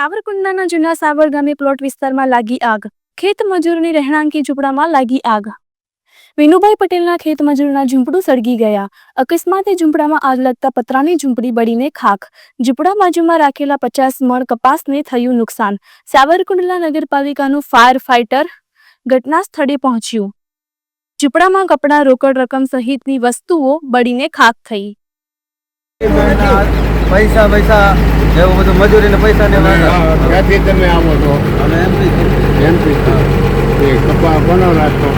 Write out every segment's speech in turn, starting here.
સાવરકુંડલાના જૂના સાવર ગામે પ્લોટ વિસ્તારમાં લાગી આગ. ખેત મજૂરની રહેણાંકી ઝૂંપડામાં લાગી આગ. વિનુભાઈ પટેલના ખેત મજૂરના ઝૂંપડું સળગી ગયા. અકસ્માતે ઝૂંપડામાં આગ લાગતા પતરાની ઝૂંપડી બળીને ખાખ. ઝૂંપડા બાજુમાં રાખેલા પચાસ મણ કપાસને થયું નુકસાન. સાવરકુંડલા નગરપાલિકાનું ફાયર ફાઇટર ઘટના સ્થળે પહોંચ્યું. ઝૂંપડામાં કપડાં, રોકડ રકમ સહિતની વસ્તુઓ બળીને ખાખ થઈ. પૈસા પૈસા એવું બધું મજૂરીને પૈસા ને ત્યાંથી તમે આવો છો? અને એમથી એમપી એ કપા કોનો રાખો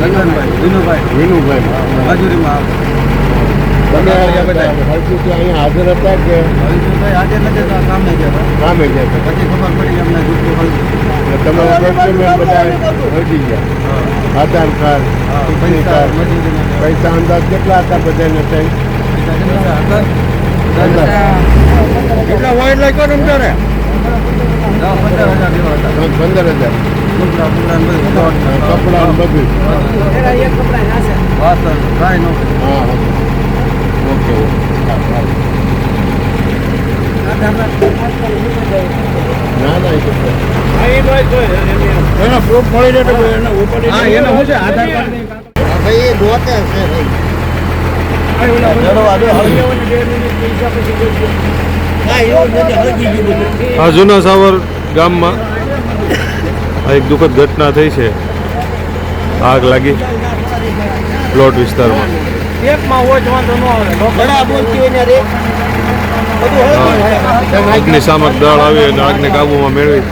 ગગનભાઈ વિનુભાઈ. વિનુભાઈ. મજૂરીમાં તમે બધા. બધા. અહીંયા હાજર હતા કે? હરીશભાઈ આજે નથી તો કામે ગયા કામે ગયા હતા. પછી ખબર પડી અમને જૂઠું તમારા ડોક્યુમેન્ટ બધા હજી ગયા. આધાર કાર્ડ પૈસા પૈસા અંદાજ કેટલા હતા બધાને થઈ કેટલા હોય એટલે કહો ને તારે પંદર હજાર જેવા પંદર હજાર કપડા ને બધું ને ને. હા હા ઓકે ના ના એ તો એનો પ્રૂફ મળી રહે તો એને ઉપાડી હા, એનો શું છે? આધાર કાર્ડ ભાઈ એ ગોતે છે હળવી. આ જૂના સાવર ગામમાં આ એક દુઃખદ ઘટના થઈ છે. આગ લાગી પ્લોટ વિસ્તારમાં. અગ્નિશામક દળ આવી અને આગને કાબૂમાં મેળવી.